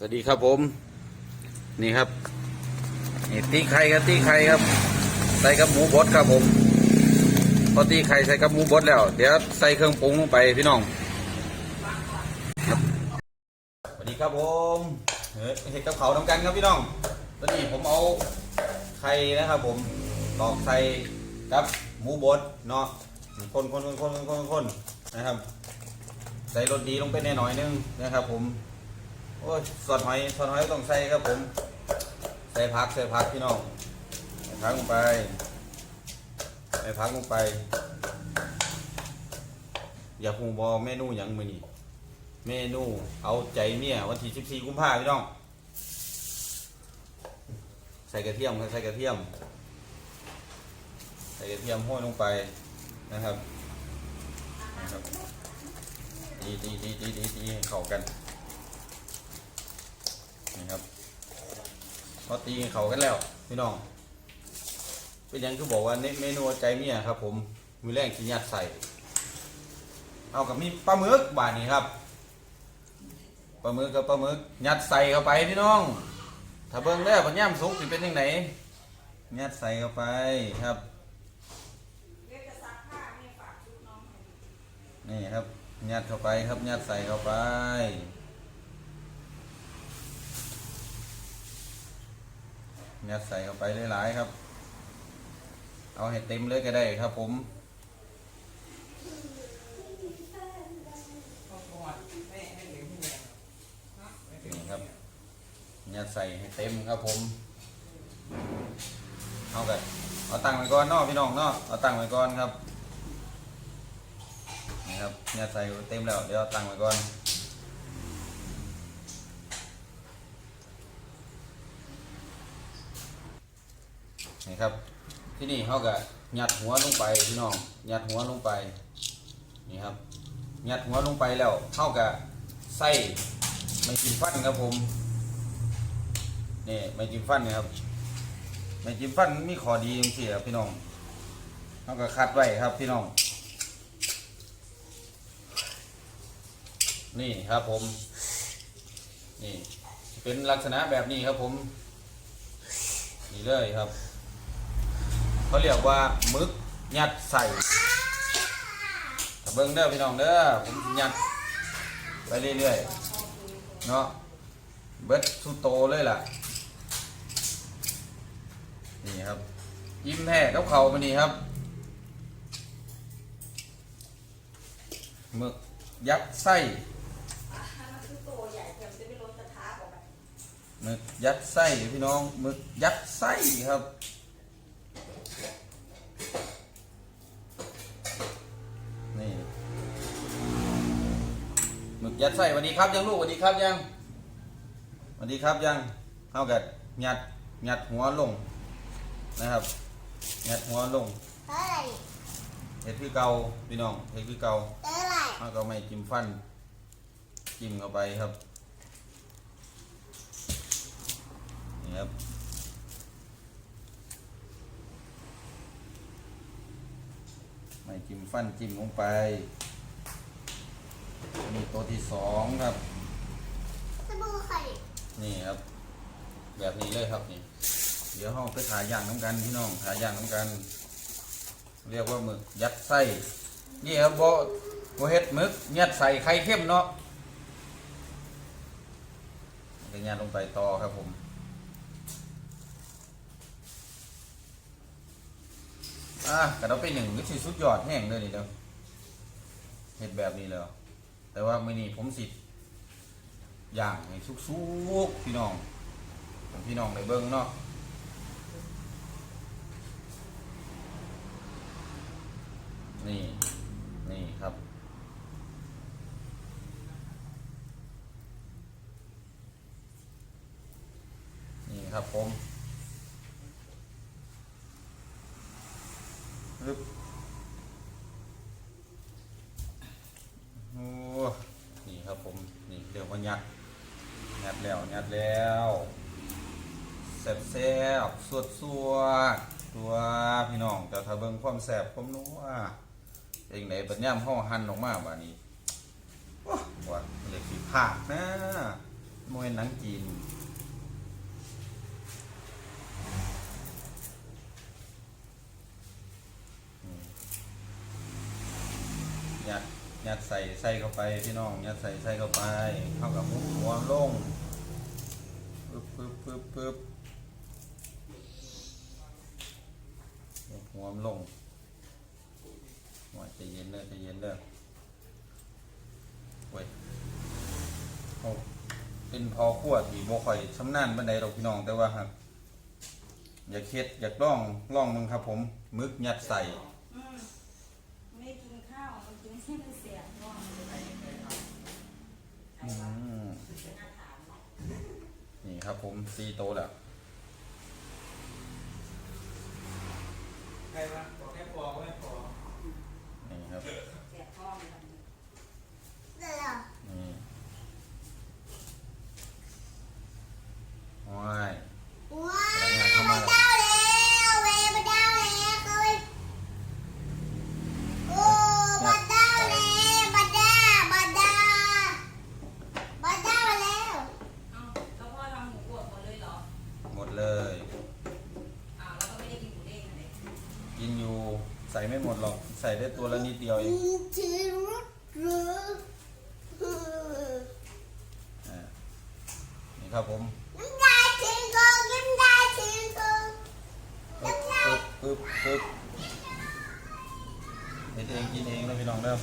สวัสดีครับผม นี่ครับนี่ตีไข่ครับตีไข่ครับ ใส่กับหมูบดครับผม พอตีไข่ใส่กับหมูบดแล้ว เดี๋ยวใส่เครื่องปรุงลงไปพี่น้องสวัสดีครับผมเฮ้ยเห็ดกับเขาทำกันครับพี่น้องตอนนี้ผมเอาไข่นะครับผมตอกใส่กับหมูบดเนาะคนคนคนคนคนคนนะครับ ใส่รสดีลงไปแน่หน่อยนึงนะครับผม โอ้ยสดหอยสดหอยต้องใส่ครับผม ใส่ผักใส่ผักพี่น้องใส่ผักลงไปใส่ผักลงไป อยากหูบอเมนูหยังมือนี่เมนูเอาใจเมียวันที่14กุมภาพพี่น้อง ใส่กระเทียมใส่กระเทียม ใส่กระเทียมห้อยลงไปนะครับนะครับดีดีดีดีดีดีเข้ากัน นี่ครับพอตีเขากันแล้วพี่น้องเป็นยังคือบอกว่าเนเมนูใจเมียครับ ผมมีแรงขี้ยัดใส่ เอากับมีปลาหมึกบาทนี้ครับปลาหมึกกับปลาหมึกยัดใส่เข้าไปพี่น้อง ถ้าเบิ่งแล้วปัญญามสุกสิเป็นยังไงยัดใส่เข้าไปครับนี่ครับยัดเข้าไปครับยัดใส่เข้าไป ยัดใส่เข้าไปหลายๆครับ เอาให้เต็มเลยก็ได้ครับผมนี่ครับยัดใส่ให้เต็มครับผม เอากันเอาตั้งไว้ก่อนเนาะพี่น้องเนาะเอาตั้งไว้ก่อนครับนี่ครับยัดใส่เต็มแล้วเดี๋ยวตั้งไว้ก่อน ครับ ที่นี่เขาก็ยัดหัวลงไปพี่น้องหยัดหัวลงไปนี่ครับหยัดหัวลงไปแล้วเขาก็ใส่ไม่จิ้มฟันครับผมนี่ไม่จิ้มฟันนี่ครับไม่จิ้มฟันมีข้อดีจริงๆครับพี่น้องเขาก็คัดไว้ครับพี่น้อง นี่ครับผม นี่เป็นลักษณะแบบนี้ครับผม นี่เลยครับ เขาเรียกว่ามึกยัดใส่เบิ้งเด้อพี่น้องเด้อผมยัดไปเรื่อยๆเนาะเบิดสุโตเลยล่ะ นี่ครับยิ้มแท้กับเขามานี่ครับหมึกยัดไส้หมึกยัดไส้พี่น้องหมึกยัดไส้ครับ นี่หมึกยัดไส้สวัสดีครับยังลูกสวัสดีครับยังสวัสดีครับยังเท่ากับยัดยัดหัวลงนะครับยัดหัวลงเท่าไหร่เห็ดคือเก่าพี่น้องเห็ดคือเก่าเท่าไหร่เท่ากับไม่จิ้มฟัน จิ้มเข้าไปครับนี่ครับไม่ จิ้มฟันจิ้มลงไปนี่ตัวที่สองครับ สบู่ไข่นี่ครับ แบบนี้เลยครับนี่ เดี๋ยวห้องไปถ่ายย่างน้ำกันพี่น้องถ่ายย่างน้ำกัน เรียกว่าหมึกยัดไส้นี่ครับโบโบเฮ็ดหมึกยัดใส่ไข่เข้มเนาะก็ยัดลงไปต่อครับผม อะกระเราไปหนึ่งก็สิสุดยอดแห้งเลยนี่เด้อเฮ็ดแบบนี้เลยแต่ว่าไมื้อนี้ผมสิอย่างให้สุกๆพี่น้องพี่น้องได้เบิ่งเนาะนี่ นี่ครับ นี่ครับผมึบโอ้นี่ครับผม นี่เดี๋ยวมายัดยัดแล้วยัดแล้วแซ่บแซ่บสวดสวดตัวพี่น้องแต่ถ้าเบิ่งความแซ่บความนัวเองไหนปัญญามห่อหั่นออกมาบานี้ว้าวเล็กสีผากนะมวยหนังจีน ยัดยัดใส่ใส่เข้าไปพี่น้องยัดใส่ใส่เข้าไปเข้ากับมุกหัวลงปึ๊บปึ๊บปึ๊บปึ๊บหัวลงหัวใจเย็นเด้อใจเย็นเด้อเว้ยโอ้เป็นพอขวดที่บ่ค่อยชำนาญบันไดดอกพี่น้องแต่ว่าครับอยากเฮ็ดอยากลองล่องมึงครับผมมึกยัดใส่ อืมไม่กินข้าวมันกินที่มันเสียง่วง อืม นี่ครับผมซีโตวแล้วใครวะบอกแค่พอก็ไม่พอนี่ครับ เสียท้องมันเดี๋ยว นี่โอ้ย ว้าวมาดาวแล้วเว้ยมาดาวแล้วเขาเว้ยโอ้มาดาวแล้วมาดามาดามาดาวแล้ว เอ้าแล้วพ่อทำหมูบดหมดเลยเหรอ หมดเลย อ้าวแล้วก็ไม่ได้กินหมูเด้งเลย กินอยู่ใส่ไม่หมดหรอก ใส่ได้ตัวละนิดเดียวเอง ชื่อรถหรือ อ่านี่ครับผม น้ำได้ชิงกงยิ้มได้ชิงกง ปึ๊บปึ๊บปึ๊บปึ๊บเฮ็ดเองกินเองแล้วพี่น้องเด้อ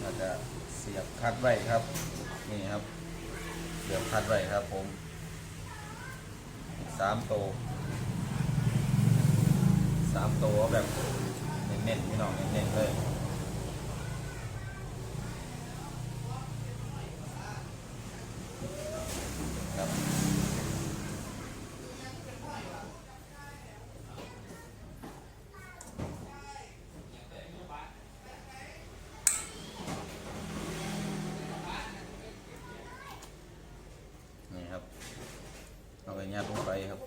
เราจะเสียบ คัดไว้ครับ นี่ครับเสียบคัดไว้ครับ ผมสามโตวสามโตวแบบเน้นๆพี่น้องเน้นๆเลย ครับนี่ครับ เอาไปยัดลงไปครับ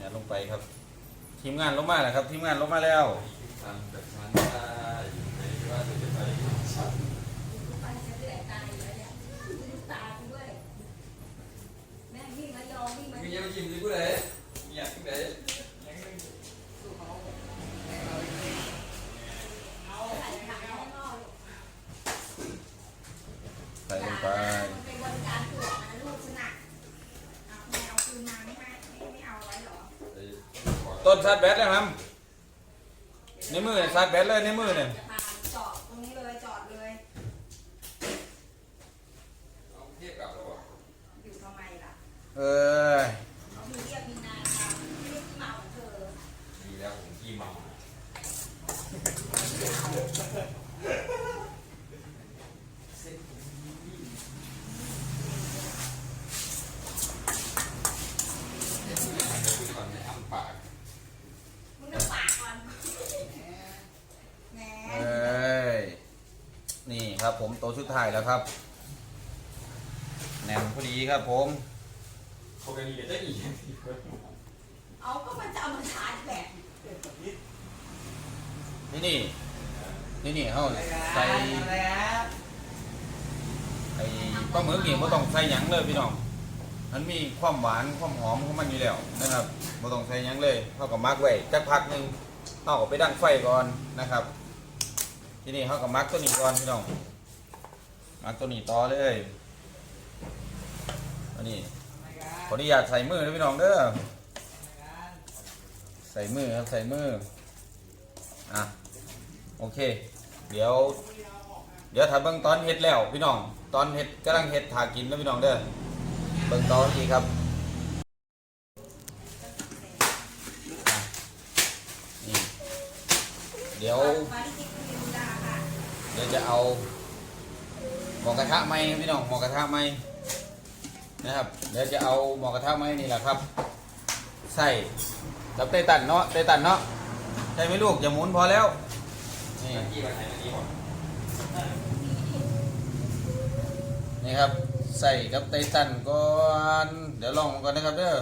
ยัดลงไป ครับ ทีมงานลงมาแล้วครับ ทีมงานลงมาแล้ว ทำแบบนั้นได้ไหนว่าจะไปชั้น ไปจะเดือดตายอยู่แล้วเนี่ยลูกตากูด้วยแม่งวิ่งมายอมวิ่งมา มียังยิ้มดิผู้ใดอยากผู้ใด สู่เขาเอาใส่ถังข้างนอก ใส่ลงไป มันเป็นบริการตรวจนะลูกฉันน่ะเอาไม่เอาคืนมาไม่ให้ไม่ไม่เอาไว้เหรอ ต้น ชาร์จแบตแล้วครับในมือเนี่ยชาร์จแบตเลยในมือเนี่ย จะพาจอดตรงนี้เลยจอดเลย เอาเทียบกับเราอะ อยู่ทำไมล่ะ เออ เขามีเรียกมีนายทำไม่ได้ที่มาของเธอ ดีแล้วผมขี้เมาก่อนในอ้ำปาก มึงจะปากก่อนแหม เอ้ย นี่ ครับ ผมโตวชุดถ่ายแล้วครับแหนมพอดีครับ ผมโคกันดีได้อีกเอาก็มันจะเอามาชาร์จแบตนี่นี่นี่นี่เขาใส่ไอ้ปลาหมึกนี่ไม่ต้องใส่หยังเลยพี่น้องมันมีความหวานความหอมของมันอยู่แล้วนะครับไม่ต้องใส่หยังเลยเท่ากับมักไว้จักพักหนึ่งเอาออกไปดังไฟก่อนนะครับ ที่นี่เขากับมักตัวนี้ก่อนพี่น้อง มักตัวนี้ต่อเลยอันนี้ขออนุญาตใส่มือนะพี่น้องเด้อใส่มือครับใส่มืออะโอเค เดี๋ยว เดี๋ยวถ้าเบิ่งตอนเฮ็ดแล้วพี่น้อง ตอนเฮ็ดกำลังเฮ็ดถากินแล้วพี่น้องเด้อเบิ่งตอนนี้ครับนี่เดี๋ยว เดี๋ยวจะเอา มอกระทะไหมพี่น้องหมอกระทะไหมนะครับเดี๋ยวจะเอาหมอกระทะไหมนี่แหละครับใส่กับเตตันเนาะเตตันเนาะใช่ไหมลูกอย่าหมุนพอแล้วนี่นี่ครับใส่กับไตตันก่อนเดี๋ยวลองก่อนนะครับเด้อ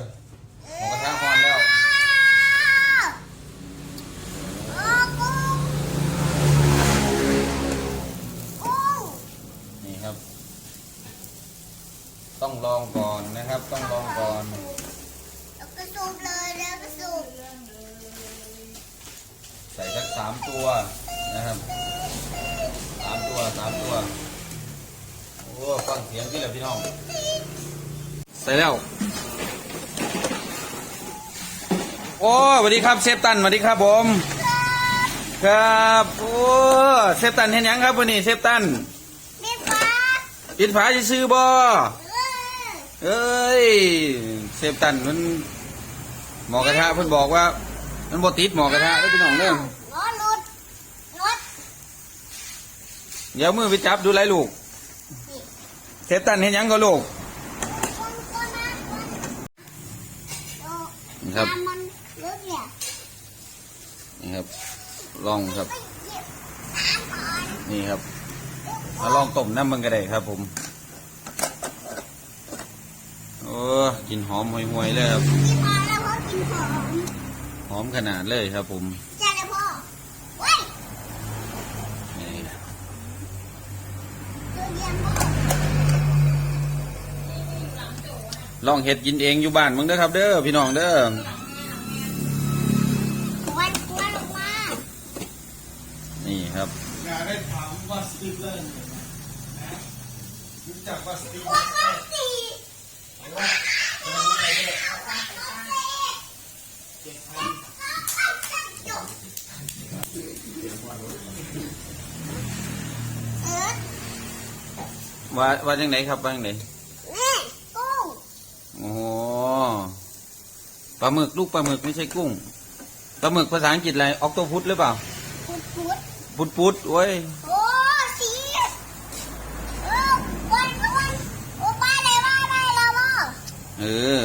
หมูกระทะฮอนแล้ว โอ้กุ้งกุ้ง นี่ครับ ต้องลองก่อนนะครับ ต้องลองก่อน แล้วก็สูบเลยแล้วก็สูบใส่สักสามตัวนะครับสามตัวสามตัว โอ้ฟังเสียงที่แหละพี่น้อง ใส่แล้ว โอ้สวัสดีครับเชฟตันสวัสดีครับผม ครับโอ้เชฟตันเห็นยังครับวันนี้เชฟตันมีฟ้าปิดฝาจะซื้อบ่เออ เอ้ยเชฟตันมันหมอกระทะเพิ่นบอกว่า มันบ่ติดหมอกระทะได้อพี่น้องเด้อล้อหลุดรถเดี๋ยวมือไปจับดูไรลูกเชฟตันเห็นยังก็ลูกคนคนนะคนโอ้นี่ครับน้ำมันรถเนี่ยนี่ครับ ลองครับไปเก็บน้ำก่อนนี่ครับมาลองต้มน้ำมันก็ได้ครับผมโอ้กินหอมห่วยๆเลยครับกินพอแล้วพ่อกินหอม หอมขนาดเลยครับผมใช่แล้วพ่อเว้ยนี่ตัวเยี่ยมพ่อลองเห็ดกินเองอยู่บ้านมึงเด้อครับ เด้อพี่น้องเด้อควันควันออกมานี่ครับอยากได้ถามว่าสตีฟเลอร์เนี่ยนะรู้จักว่าสตีฟควันมาสี เจ็ดพัน เออ ว่าว่าจังไหนครับว่าจังไหนนี่กุ้งโอ้โหปลาหมึกลูกปลาหมึกไม่ใช่กุ้งปลาหมึกภาษาอังกฤษอะไรออกโตพุตหรือเปล่าพุดพุดพุดพุดโอ้ยโอ้สีเออควันควันโอ้ป้าได้ว่าได้แล้วพ่อเออ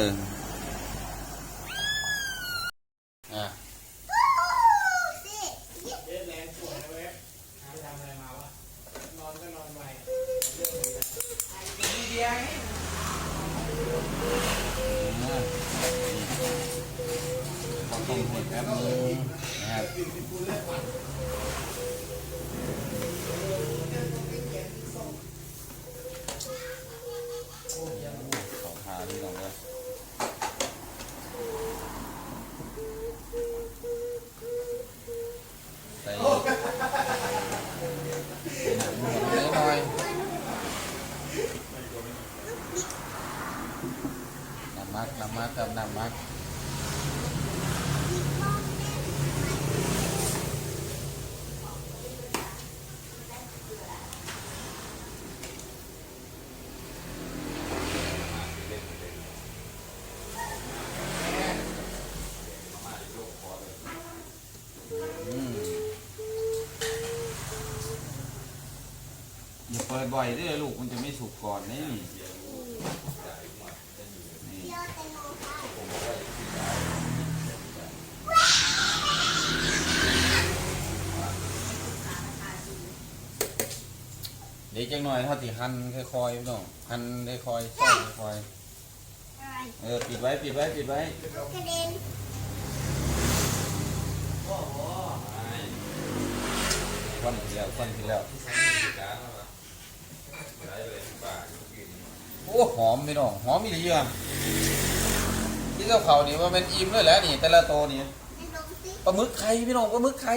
อย่าเปิดบ่อยด้วยลูกมันจะไม่สุกก่อนนี่นี่เที่ยวแต่นอนค่ะเดี๋ยวจังหน่อยถ้าติหั่นค่อยๆพี่น้องหั่นค่อยๆซ่อนค่อยอะไรๆเออปิดไว้ปิดไว้ปิดไว้กระเด็นควันทีแล้วควันทีแล้ว โอ้หอมพี่น้องหอมมีดีอะที่เจ้าเขานี่ว่าเป็นอิ่มเลยแหละนี่ แต่ละโตวนี่ให้ลงสิปลาหมึกไข่พี่น้องปลาหมึกไข่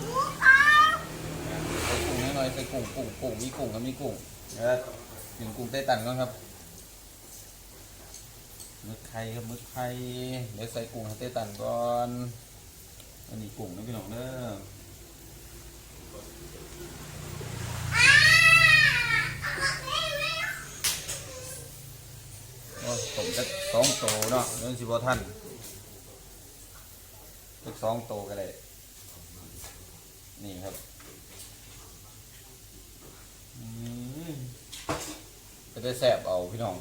หมูขาวใส่กุ้งหน่อยๆใส่กุ้งกุ้งกุ้งมีกุ้งกับมีกุ้งนะครับหนึ่งกุ้งไต้ตันก่อนครับหมึกไข่ครับหมึกไข่เดี๋ยวใส่กุ้งให้ไต้ตันก่อนอันนี้กุ้งนะพี่น้องเด้ออ้ สองโตเนาะเรื่องสิบท่านจะสองโตก็ได้นี่ครับจะได้แสบเอาพี่น้อง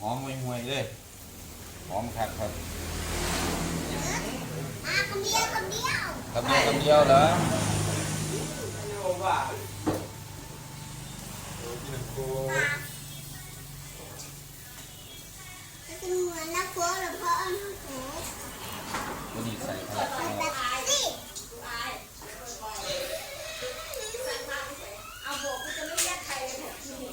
หอมห่วยๆเลยหอมคักครับ คำเดียวคำเดียวคำเดียวคำเดียวเหรอโยว่าจะเป็นเหมือนนักโค้หรือเพราะอันนี้โค้วันนี้ใส่ครับแบบสิเอาโบกกูจะไม่เรียกใครเลยเนี่ยนี่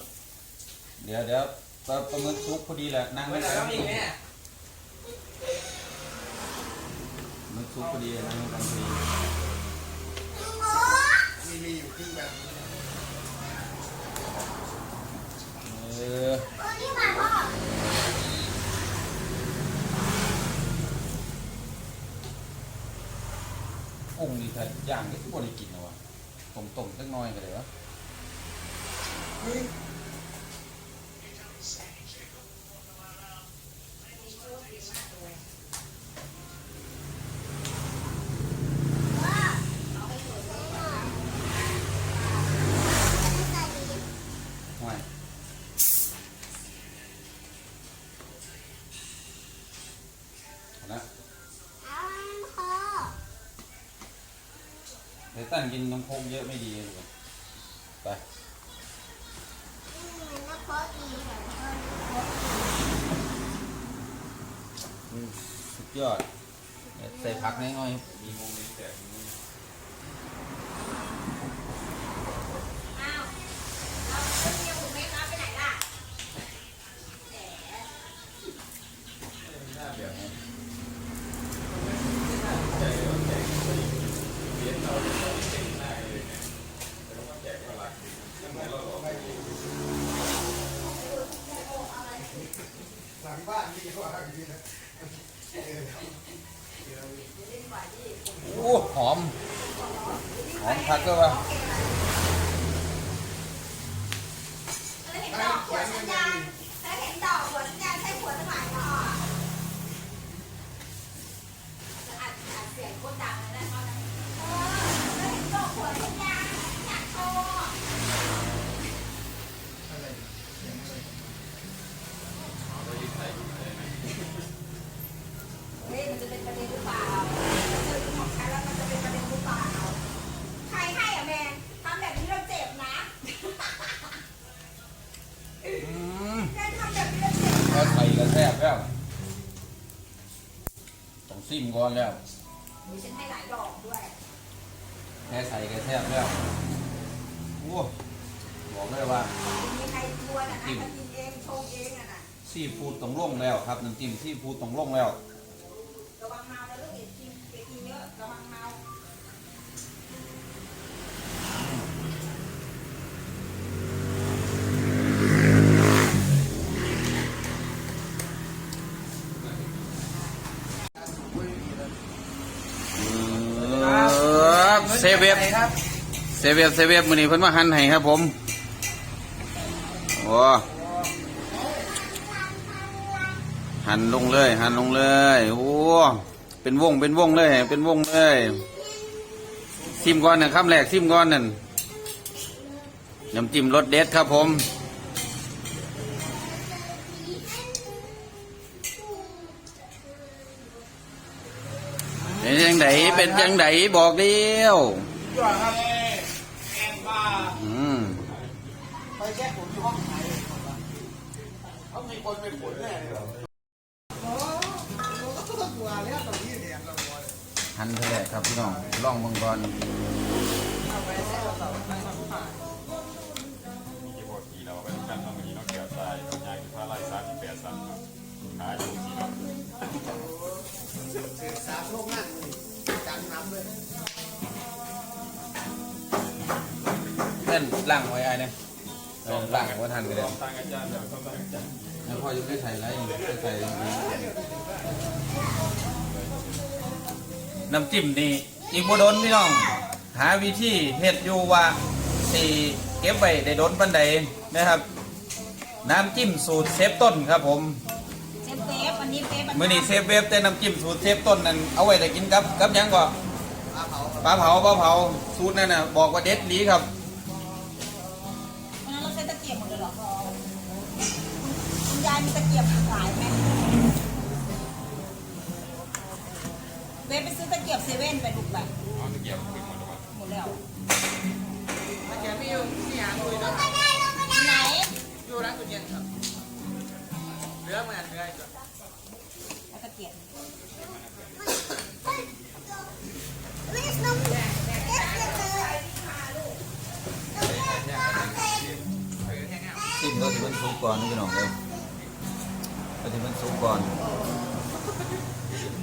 เดี๋ยวเดี๋ยวปลาปลาหมึกซุกพอดีแหละนั่งไปไม่ไหนได้ แล้วนี่แม่หมึกซุกพอดีนั่งไม่ได้พอดีโอ้มีมีอยู่ครึ่งแบบเออองนี่ถ้าย่างนี่ทุกคนได้กินนะวะต้มต้มๆสักหน้อยก็เลยวะ ไทตันกินน้ำโคกเยอะไม่ดีเลยไปนนักโค้ดีแบบอืมสุดยอดเสียวใส่ผักน้อยโมเมนต์แต่มี อ้าวเอาคนเดียวถูกไหมครับไปไหนล่ะแหม หน้าแบบนี้ใจเราแจกไปเรียนเราเราเก่งมากเลยเนี่ยแต่ว่าแจกก็รักดีทำไมเราบอกไม่ดี หลังบ้านมีว่าดีนะ ๆโหอม หอมผัดด้วยวะวเห็นดอกหัวสัญญาณแล้วเห็นดอกหัวสัญญาณใช้หัวสมัยก่อนอัดอัดเสียงโคตรดังเลยนะตอนนั้นเออแล้วเห็นดอกหัวสัญญาณอยากโชว์ เรายึดใส่ถุงอะไรไหม เฮ้ยมันจะเป็นประเด็นหรือเปล่าเจอของฉันแล้วมันจะเป็นประเด็นหรือเปล่าใครให้อะแมนทำแบบนี้เราเจ็บนะ อืม แค่ทำแบบนี้เราเจ็บ แค่ใส่ก็แซ่บแล้ว ต้องซิ มก่อนแล้วมีฉันให้หลายดอกด้วยแค่ใส่ก็แซ่บแล้วโอ้บอกเลยว่า มีใครชวนอะนะมากินเองชงเองอะนะซีฟู้ดต้องลงแล้วครับน้ำจิ้มซีฟู้ดต้องลงแล้ว ระวังเมานะลูกอย่ากินอย่ากินเยอะระวังเมา เซเว่นเซเว่นมื้อนี้เพิ่นมาหั่นให้ครับผมโอ้หั่นลงเลยหั่นลงเลยโอ้เป็นวงเป็นวงเลย เป็นวงเลยซิมก่อนนะคำแรกซิมก่อนนั่นน้ำจิ้มรสเด็ดครับผมเป็นจังไดเป็นจังไดบอกเดียว ยอดครับแองบ้า อืม ไปแช่ผมอยู่ห้องไหนเขามีคนเป็นผลแน่เลยโอ้ก็ตัวแล้วตรงนี้เนี่ยเราหันเท่าไหร่ครับพี่น้องลองเบิ่งกอนเอาไปแช่เราไปทำผ่านมีกี่บทกี่เราไปต้องกรทำอย่างนี้เราเกี่ยวใจเรายากจะพาไล่ซัดที่แปดซัดขายอยู่ที่เราเสือสามโลกนั่นจังน้ำเลยเล่นล่างไว้ไอ้เนี่ย เออล่างไว้ทันกันเลยตั้งอาจารย์เดี๋ยวต้องตั้งอาจารย์แล้วพอจะไม่ใส่อะไรอีกไม่ใส่น้ำจิ้มนี่อีกบ่โดนพี่น้อง หาวิธีเฮ็ดอยู่ว่าสิเก็บไว้ได้โดนปันใดนะครับ น้ำจิ้มสูตรเซฟต้นครับผมเซฟเซฟวันนี้เซฟมื้อนี้เซฟเวฟแต่น้ำจิ้มสูตรเซฟต้นนั่นเอาไว้ได้กินกับกับหยังก็ปลาเผาปลาเผาสูตรนั่นน่ะบอกว่าเด็ดหลีครับ วันตะเกียบหลายายมีตะเกียบขายไหมเบสไปซื้อตะเกียบเซเว่นไปลูกไปเอตะเกียบหมดแล้วหมดแล้วมันจะมีอยู่ที่หางคุยนะที่ไหนอยู่ร้านกุญเย็นครับเหลือเหมันเหลืออีกแล้วตะเกียบ Please no. Yes, yes, จิ้มก็ที่มันสุกข์ก่อนนะพี่น้องเลย ก็ที่มันสุกก่อน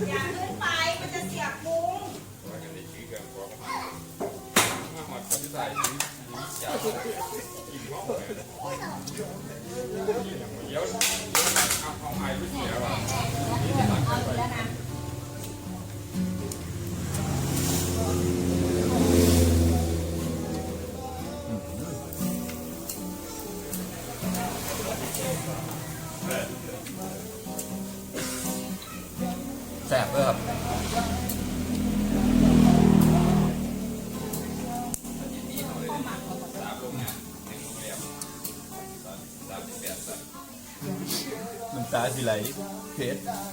อย่าขึ้นไปมันจะเสียบพุงว่ากันได้ชื่อกันพร้อมมาหมดกับที่ใส่ชิ้นจ่ากินห้องเลยเดี๋ยวเอาของใหม่ไปเสียว่ะ น้ำ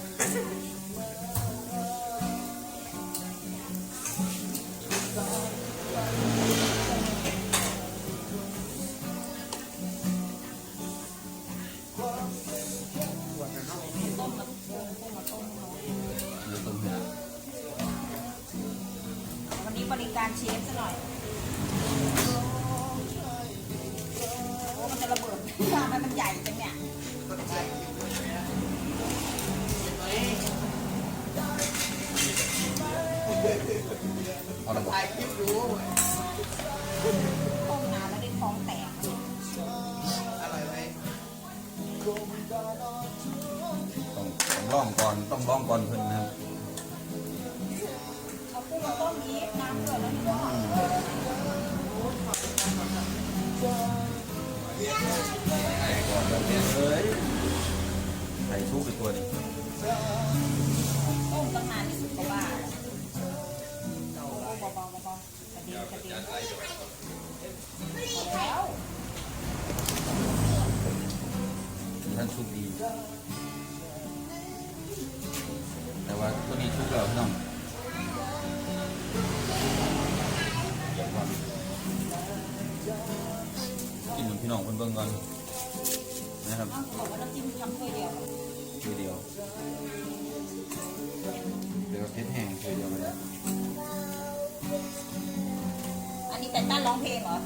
ตัวนึงต้มตั้งนานที่สุดก็บ้าโอ้เบาๆเบาๆกระเด็นกระเด็นแล้วท่านชุกดี แต่ว่าตัวนี้ชุกแล้วพี่น้องก่อนกินของพี่น้องเพิ่นเบิ่งก่อนนะครับอ้าบอกว่าน้ำจิ้มทำถ้วยเดียว ทีเดียวเดี๋ยวเพชรแห้งทีเดียวไปเลยอันนี้แต่ต้านร้องเพลงเหรอ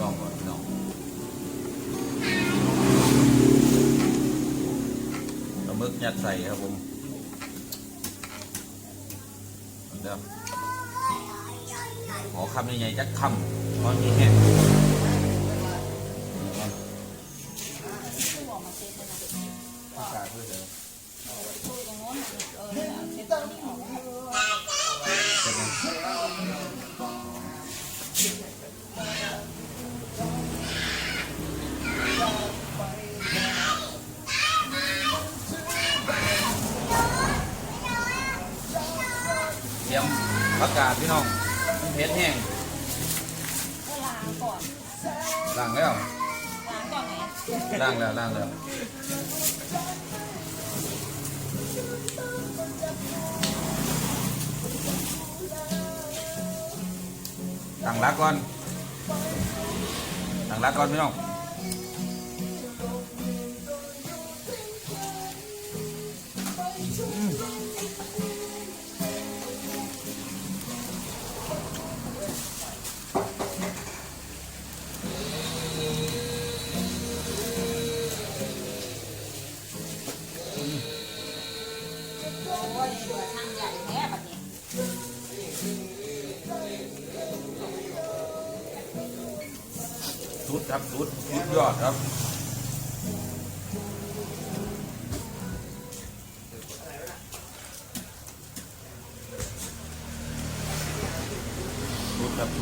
ลองก่อนพี่น้องปลาหมึกยัดใส่ครับผม คำใหญ่ๆจักคำตอนนี้แห้ง ตั้งรักก่อนตั้งรักก่อนพี่น้อง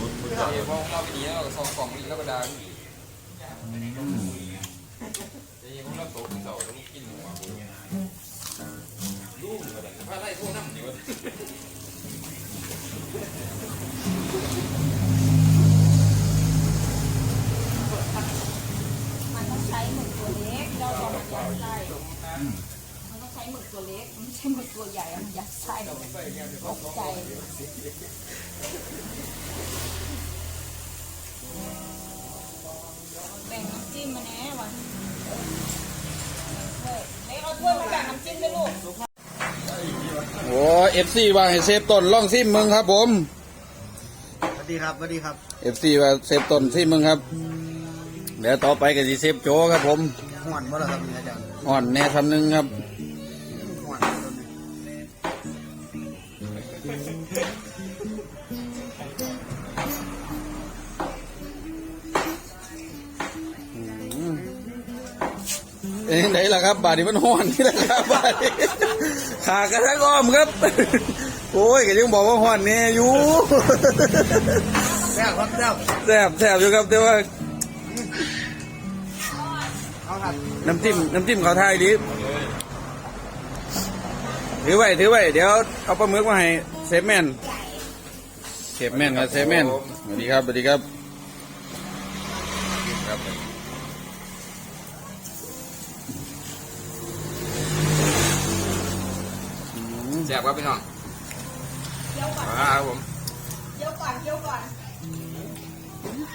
สุดครับสุดสุดยอดเดี๋ยวพอเราไปดีแล้วเราก็ซองกล่องนี้แล้วก็ดังอืมเดี๋ยวพวกเราโตขึ้นเสาแล้วกินหัวลูกเลยถ้าไล่พวกน้ำดีวะมันต้องใช้หมึกตัวเล็กเราบอกมันยัดไส้มันต้องใช้ หมึกตัวเล็กมันไม่ใช่หมึกตัวใหญ่อะมันยัดไส้ตกใจแบ่งน้ำจิ้มมาแน่วันเฮ้ยเล็กเอาถ้วยมาแบ่งน้ำจิ้มด้วยลูกโอ้เอฟซีว่าให้เซฟต้นล่องซิมมึงครับผมสวัสดีครับสวัสดีครับเอฟซีว่าเซฟต้นซิมมึงครับเดี๋ยวต่อไปก็สิเซฟโจครับผมห่วนบ่ล่ะครับอาจารย์อ่อนแน่คำหนึงครับ เอ้ยไหนล่ะครับ บาดนี้มันห้อนนี่แหละครับบาดนี้ขากระทั่งอ้อมครับ โอ้ยก็ยังบอกว่าห้อนแน่อยู่แซ่บครับแซ่บแซ่บแซ่บอยู่ครับแต่ว่าเอาครับน้ำจิ้มน้ำจิ้มเขาทายดีถือไว้ถือไว้เดี๋ยวเอาปลาหมึกมาให้เซฟแมนเซฟแมนครับเซฟแมนสวัสดีครับสวัสดีครับ แซ่บครับพี่น้อง เคี้ยวก่อนอ่าครับผมเคี้ยวก่อนเคี้ยวก่อน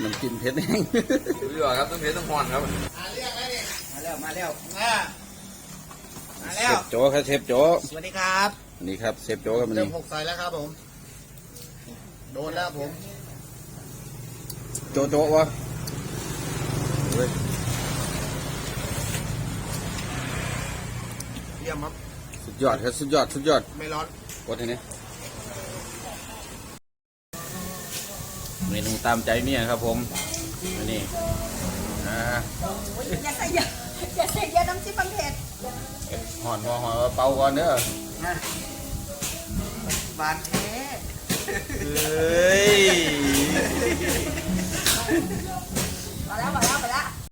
น้ำจิ้มเผ็ดแห้งดูดีกว่าครับต้องเพชรต้องหอนครับมาแล้วมาแล้วมามาเชแล้ว ฟโจครับเชฟโจสวัสดีครับนี่ครับเชฟโจครับวันเริ่มนี้หกใส่แล้วครับผม โดนแล้วผมโจโจวะเฮ้ยเยี่ยมครับ สุดยอดครับสุดยอดสุดยอดไม่ร้อนกดทีนี้ มนูตามใจเมียครับผมอันนี้อ่น้ยอย่าใส่เยอะอย่าใส่เยอะน้ำจิ้มมันเผ็ดหอนหอนหอนเป่าก่อนเด้อนะบานเทเฮ้ย มาแล้วมาแล้วมาแล้ว